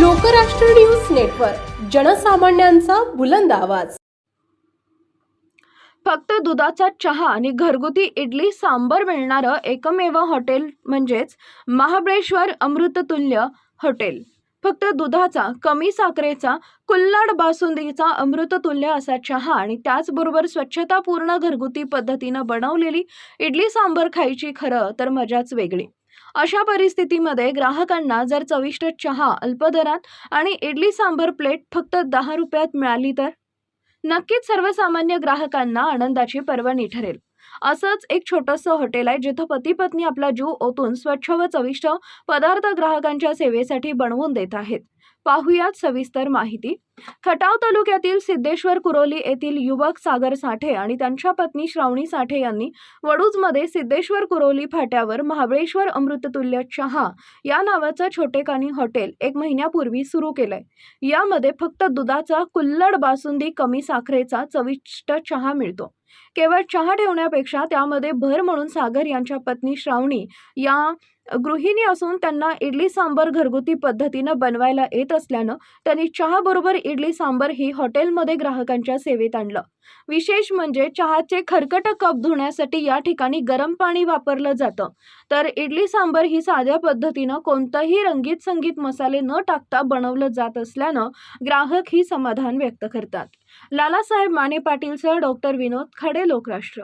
Lokrashtra news network जनसामान्यांचा बुलंद आवाज. फक्त दुधाचा चहा आणि घरगुती इडली सांबर मिळणारं एकमेव हॉटेल म्हणजेच महाबळेश्वर अमृततुल्य हॉटेल. फक्त दुधाचा कमी साखरेचा कुल्लाड बासुंदीचा अमृततुल्य असा चहा आणि त्याचबरोबर स्वच्छतापूर्ण घरगुती पद्धतीनं बनवलेली इडली सांबर खायची खरं तर मजाच वेगळी. अशा परिस्थितीमध्ये ग्राहकांना जर चविष्ट चहा अल्पदरात आणि इडली सांबर प्लेट फक्त दहा रुपयात मिळाली तर? नक्कीच सर्वसामान्य ग्राहकांना आनंदाची पर्वणी ठरेल. असंच एक छोटंसं हॉटेल आहे जिथं पती पत्नी आपला जीव ओतून स्वच्छ व चविष्ट पदार्थ ग्राहकांच्या सेवेसाठी बनवून देत आहेत. पाहुयात सविस्तर माहिती. खटाव तालुक्यातील सिद्धेश्वर कुरोली येथील युवक सागर साठे आणि त्यांच्या पत्नी श्रावणी साठे यांनी वडूजमध्ये सिद्धेश्वर कुरोली फाट्यावर महाबळेश्वर अमृततुल्य चहा या नावाचं छोटेखानी हॉटेल एक महिन्यापूर्वी सुरू केलंय. यामध्ये फक्त दुधाचा कुल्लड बासुंदी कमी साखरेचा चविष्ट चहा मिळतो. केवळ चहा ठेवण्यापेक्षा त्यामध्ये भर म्हणून सागर यांच्या पत्नी श्रावणी या गृहिणी असून त्यांना इडली सांबर घरगुती पद्धतीनं बनवायला येत असल्यानं त्यांनी चहाबरोबर इडली सांबर ही हॉटेलमध्ये ग्राहकांच्या सेवेत आणलं. विशेष म्हणजे चहाचे खरकट कप धुण्यासाठी या ठिकाणी गरम पाणी वापरलं जातं. तर इडली सांबर ही साध्या पद्धतीनं कोणताही रंगीत संगीत मसाले न टाकता बनवलं जात असल्यानं ग्राहक ही समाधान व्यक्त करतात. लालासाहेब माने पाटीलसह डॉक्टर विनोद खडे लोकराष्ट्र.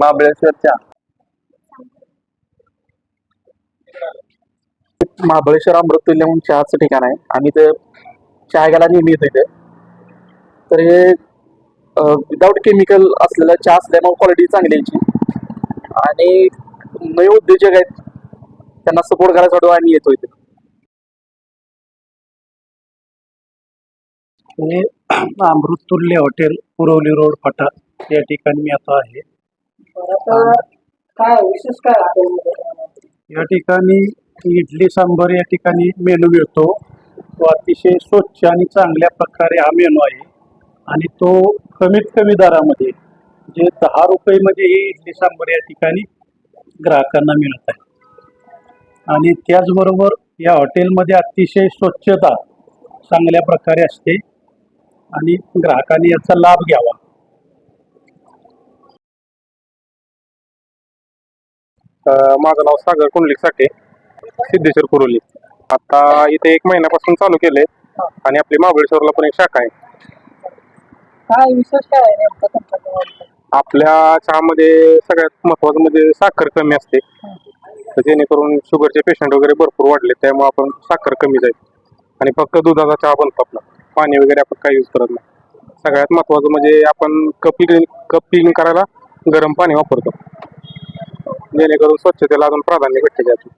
महाबळेश्वरच्या. महाबळेश्वर अमृतुल्य म्हणून चहाचं ठिकाण आहे. आम्ही ते चहा घ्यायला नेहमी येतो इथे तर हे विदाऊट केमिकल असलेला चहा असल्यामुळे क्वालिटी चांगली आहे याची. आणि नवे उद्योजक आहेत. त्यांना सपोर्ट करायसाठी आम्ही येतो इथे. हे अमृततुल्य हॉटेल पुरवली रोड फाटा. या ठिकाणी मी आता आहे. काय विशेष काय हॉटेलमध्ये या ठिकाणी इडली सांबर या ठिकाणी मेनू मिळतो. तो अतिशय स्वच्छ आणि चांगल्या प्रकारे हा मेनू आहे. आणि तो कमीत कमी दरामध्ये जे दहा रुपयेमध्ये ही इडली सांबर या ठिकाणी ग्राहकांना मिळत आहे. आणि त्याचबरोबर या हॉटेलमध्ये अतिशय स्वच्छता चांगल्या प्रकारे असते. आणि ग्राहकांनी याचा लाभ घ्यावा. माझं नाव सागर कुंडलिक साठे सिद्धेश्वर कुरोली. आता इथे एक महिन्यापासून चालू केले आणि आपली महाबळेश्वरला पण एक शाखा आहे. काय विशेष काय आहे नेमकं तुमच्या गावात? आपल्या चहामध्ये सगळ्यात महत्वाचं म्हणजे साखर कमी असते. तर जेणेकरून शुगरचे पेशंट वगैरे भरपूर वाढले त्यामुळे आपण साखर कमी जाईल. आणि फक्त दुधाचा चहा बनतो आपला पाणी वगैरे आपण काही यूज करत नाही. सगळ्यात महत्वाचं म्हणजे आपण कप क्लीन कप क्लीन करायला गरम पाणी वापरतो. जेणेकरून स्वच्छतेला अजून प्राधान्य भेटते त्यातून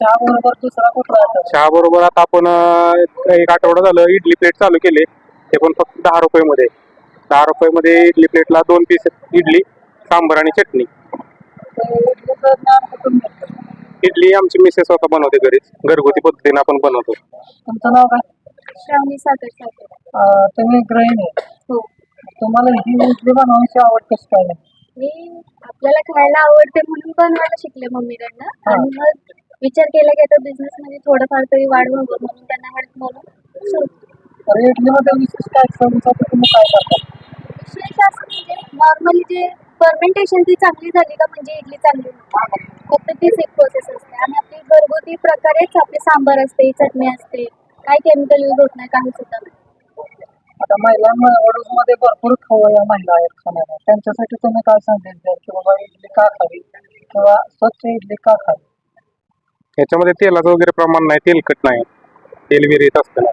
चहा बरोबर दुसरा कुठला आहे चहा बरोबर आता आपण अं, एक आठवडा झालं इडली प्लेट चालू केले. ते पण फक्त दहा रुपये मध्ये दहा रुपये मध्ये इडली प्लेटला दोन पीस इडली सांबर आणि चटणी. ते इडलीचं ज्ञान कुठून मिळतं इडली आमची मिसेस स्वतः बनवते घरीच. घरगुती पद्धतीने आपण बनवतो. तुमचं नाव काय? श्रावणी साखर साखर अं, तुम्ही आहे. हो. तुम्हाला ही इडली बनवण्याची आवड कशी काय? मी आपल्याला खायला आवडते म्हणून बनवायला शिकले मम्मीकडनं. आणि मग विचार केला की आता बिझनेस मध्ये थोडंफार तरी वाढ व्हावं म्हणून त्यांना हेल्प म्हणून सुरू केलं. तर इडलीमध्ये विशेष काय चवीसाठी तुम्ही काय करता? विशेष असं म्हणजे नॉर्मली जे फर्मेंटेशन ती चांगली झाली का म्हणजे इडली चांगली होते फक्त तीच एक प्रोसेस असते. आणि आपली घरगुती प्रकारेच आपली सांबार असते चटणी असते. काही केमिकल यूज होत नाही काही सुद्धा नाही. आता महिलांना वडूजमध्ये भरपूर खवय्या महिला आहेत खाण्याला त्यांच्यासाठी तुम्ही काय संदेश द्याल? की बाबा इडली का खावी? किंवा स्वच्छ इडली का खावी? याच्यामध्ये तेलाचं वगैरे प्रमाण नाही तेलकट नाही. तेल विरहित असतं ना.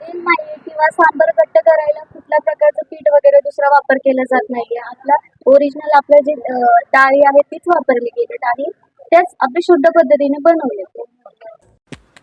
तेल नाही किंवा सांबार घट्ट करायला कुठल्या प्रकारचं पीठ वगैरे दुसरा वापर केला जात नाहीये. आपला ओरिजिनल आपलं जे डाळी आहे तीच वापरली गेली आणि त्याच आपली शुद्ध पद्धतीने बनवले